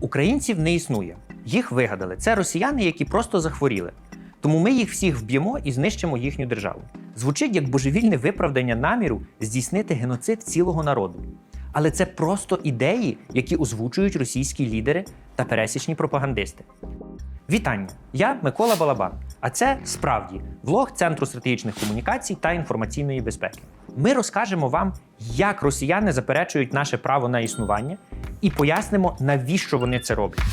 Українців не існує. Їх вигадали. Це росіяни, які просто захворіли. Тому ми їх всіх вб'ємо і знищимо їхню державу. Звучить як божевільне виправдання наміру здійснити геноцид цілого народу. Але це просто ідеї, які озвучують російські лідери та пересічні пропагандисти. Вітання! Я Микола Балабан. А це справді влог Центру стратегічних комунікацій та інформаційної безпеки. Ми розкажемо вам, як росіяни заперечують наше право на існування, і пояснимо, навіщо вони це роблять.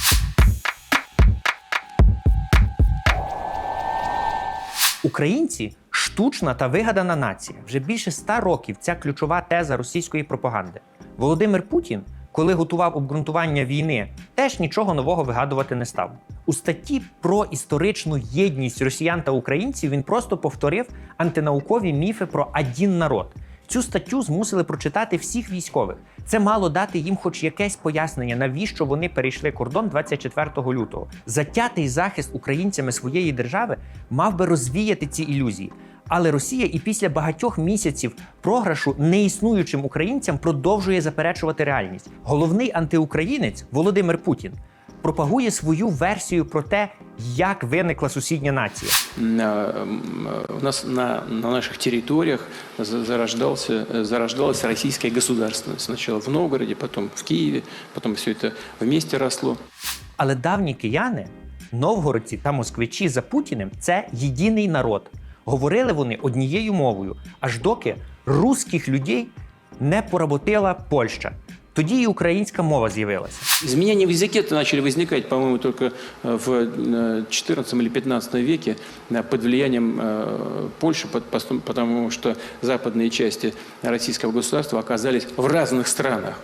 Українці штучна та вигадана нація. Вже більше ста років ця ключова теза російської пропаганди. Володимир Путін, коли готував обґрунтування війни, теж нічого нового вигадувати не став. У статті про історичну єдність росіян та українців він просто повторив антинаукові міфи про один народ. Цю статтю змусили прочитати всіх військових. Це мало дати їм хоч якесь пояснення, навіщо вони перейшли кордон 24 лютого. Затятий захист українцями своєї держави мав би розвіяти ці ілюзії. Але Росія і після багатьох місяців програшу неіснуючим українцям продовжує заперечувати реальність. Головний антиукраїнець Володимир Путін пропагує свою версію про те, як виникла сусідня нація. У нас на, на наших территориях за- зарождался, э, зарождалась государственность. Сначала в Новгороде, потом в Киеве, потом все это вместе росло. Але давні кияни, новгородці та москвичі за Путіним це єдиний народ. Говорили вони однією мовою, аж доки русських людей не поработила Польща. Тоді і українська мова з'явилася. Изменения в языке начали возникать, по-моему, только э, в э, 14 или 15 веке э, под влиянием э, Польши, под- постом- потому что западные части российского государства оказались в разных странах.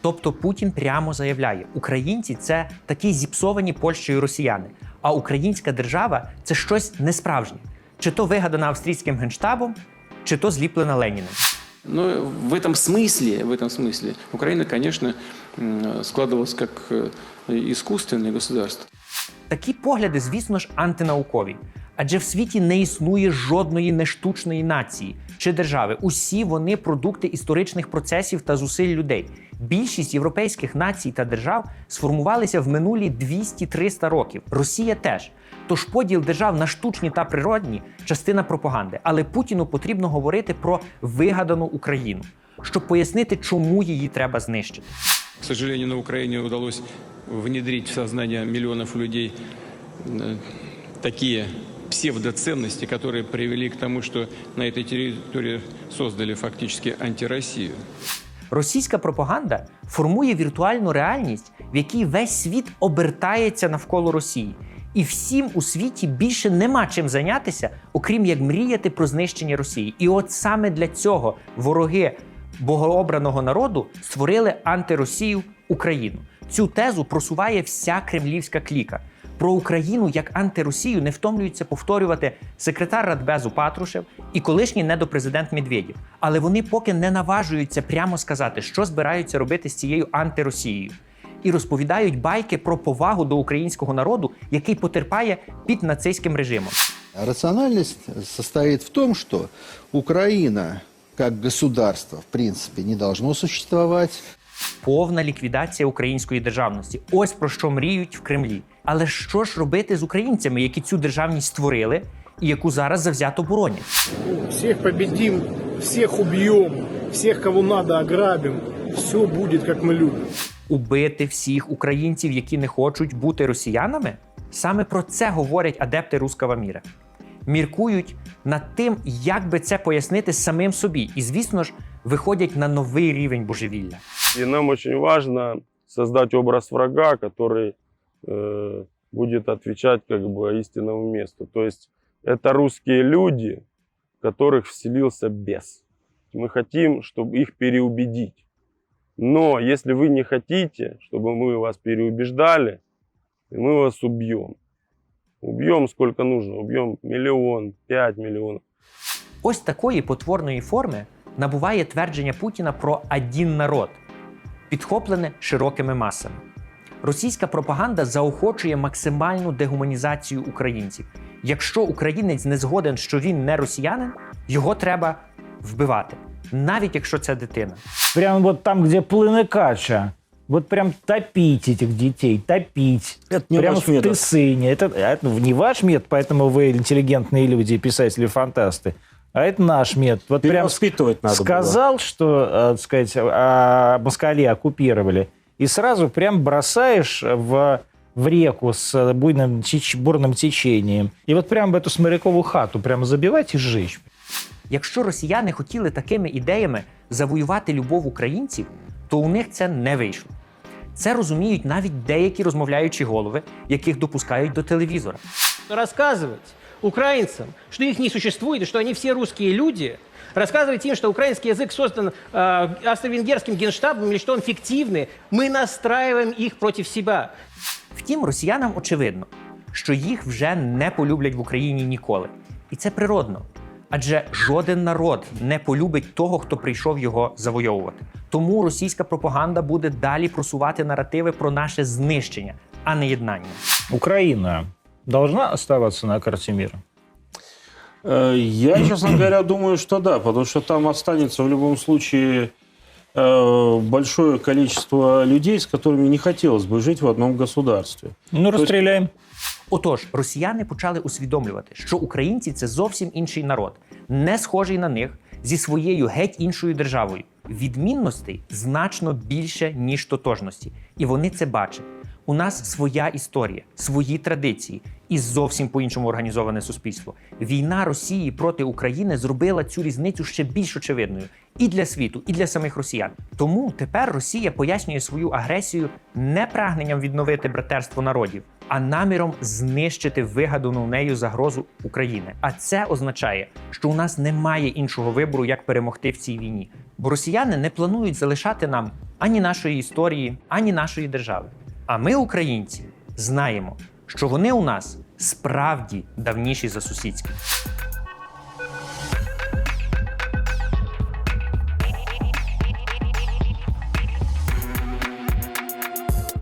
Тобто Путін прямо заявляє: українці це такі зіпсовані Польщею росіяни, а українська держава це щось несправжнє, чи то вигадана австрійським генштабом, чи то зліплена Леніним. Но в этом смысле, в этом смысле Украина, конечно, м, складывалась как э, искусственное государство. Такі погляди, звісно ж, антинаукові. Адже в світі не існує жодної нештучної нації чи держави. Усі вони продукти історичних процесів та зусиль людей. Більшість європейських націй та держав сформувалися в минулі 200-300 років. Росія теж. Тож поділ держав на штучні та природні частина пропаганди. Але Путіну потрібно говорити про вигадану Україну, щоб пояснити, чому її треба знищити. К сожалению, на Украине удалось внедрить в сознание миллионов людей э, такие псевдоценности, которые привели к тому, что на этой территории создали фактически антироссию. Російська пропаганда формує віртуальну реальність, в якій весь світ обертається навколо Росії. І всім у світі більше нема чим зайнятися, окрім як мріяти про знищення Росії. І от саме для цього вороги богообраного народу створили антиросію Україну. Цю тезу просуває вся кремлівська кліка. Про Україну як антиросію не втомлюються повторювати секретар Радбезу Патрушев і колишній недопрезидент Медведєв. Але вони поки не наважуються прямо сказати, що збираються робити з цією антиросією. І розповідають байки про повагу до українського народу, який потерпає під нацистським режимом. Рациональность состоит в том, что Украина как государство в принципе не должно существовать. Повна ліквідація української державності. Ось про що мріють в Кремлі. Але що ж робити з українцями, які цю державність створили і яку зараз завзято боронять? Всех победим, всех убьем, всех, кого надо, ограбим. Все будет, как мы любим. убити всіх українців, які не хочуть бути росіянами? Саме про це говорять адепти руского міра. Міркують над тим, як би це пояснити самим собі, і, звісно ж, виходять на новий рівень божевілля. И нам очень важно создать образ врага, который э, будет отвечать как бы истинному месту. То есть это русские люди, в которых вселился бес. Мы хотим, чтобы их переубедить. Но если вы не хотите, чтобы мы вас переубеждали, мы вас убьем. Убьем сколько нужно, убьем миллион, пять миллионов. Ось такої потворної форми набуває твердження Путіна про один народ, підхоплене широкими масами. Російська пропаганда заохочує максимальну дегуманізацію українців. Якщо українець не згоден, що він не росіянин, його треба вбивати, навіть якщо це дитина. Прямо вот там, где плыны кача, Вот прям топить этих детей, топить. Это не Прямо ваш в метод. Тысыне. Это, это не ваш метод, поэтому вы интеллигентные люди, писатели, фантасты. А это наш метод. Вот прям Перевоспитывать надо было. сказал, что, э, так сказать, а, москали оккупировали, и сразу прям бросаешь в, в реку с буйным, теч- бурным течением. И вот прям в эту сморякову хату прямо забивать и сжечь. Якщо росіяни хотіли такими ідеями завоювати любов українців, то у них це не вийшло. Це розуміють навіть деякі розмовляючі голови, яких допускають до телевізора. рассказывать украинцам, что их не существует, и что они все русские люди, рассказывать им, что украинский язык создан э, австро-венгерским генштабом или что он фиктивный, мы настраиваем их против себя. Втім, росіянам очевидно, що їх вже не полюблять в Україні ніколи. І це природно. Адже жоден народ не полюбить того, хто прийшов його завойовувати. Тому російська пропаганда буде далі просувати наративи про наше знищення, а не єднання. Украина должна оставаться на карте мира? Э, Я, честно говоря, думаю, что да, потому что там останется в любом случае э, большое количество людей, с которыми не хотелось бы жить в одном государстве. Ну, расстреляем. Отож, росіяни почали усвідомлювати, що українці це зовсім інший народ, не схожий на них зі своєю геть іншою державою. Відмінностей значно більше, ніж тотожності. І вони це бачать. У нас своя історія, свої традиції і зовсім по-іншому організоване суспільство. Війна Росії проти України зробила цю різницю ще більш очевидною і для світу, і для самих росіян. Тому тепер Росія пояснює свою агресію не прагненням відновити братерство народів, а наміром знищити вигадану нею загрозу України. А це означає, що у нас немає іншого вибору, як перемогти в цій війні. Бо росіяни не планують залишати нам ані нашої історії, ані нашої держави. А ми, українці, знаємо, що вони у нас справді давніші за сусідські.